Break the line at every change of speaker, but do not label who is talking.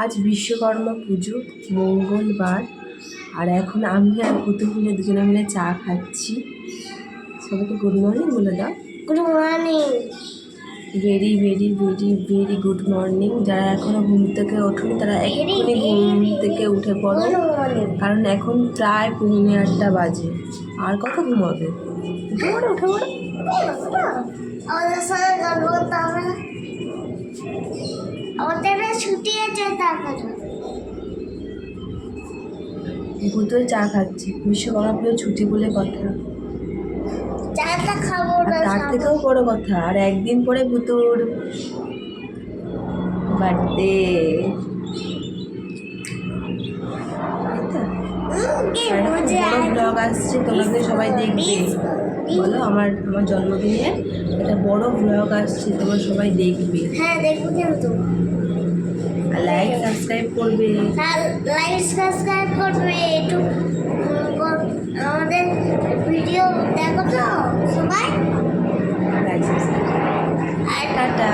আজ বিশ্বকর্মা পুজো মঙ্গলবার আর এখন আমি আর পুতু মিলে দুজনে মিলে চা খাচ্ছি। সবাইকে গুড মর্নিং বলে দাও।
Good morning
very very very very good morning যারা এখনও ঘুম থেকে ওঠেনি তারা এক্ষুনি ঘুম থেকে উঠে পড়ো। কারণ এখন প্রায় পৌনে আটটা বাজে। আর কত ঘুমাবে? উঠে পড়ো উঠে পড়ো।
আমাদের
ভূতই চা খাচ্ছি। বিশ্বকর্মা পুজো ছুটি বলে কথা। তার থেকেও বড় কথা আর একদিন পরে ভুতুর বার্থডে ব্লগ আসছে তোমাদের সবাই দেখবে। বলো আমার আমার জন্মদিনে একটা বড় ব্লগ আসছে তোমরা সবাই দেখবে।
হ্যাঁ দেখব কিন্তু।
লাইক সাবস্ক্রাইব করবে।
লাইক সাবস্ক্রাইব ঘটবে একটু আমাদের ভিডিও দেখো তো সবাই? আচ্ছা, আচ্ছা। টাটা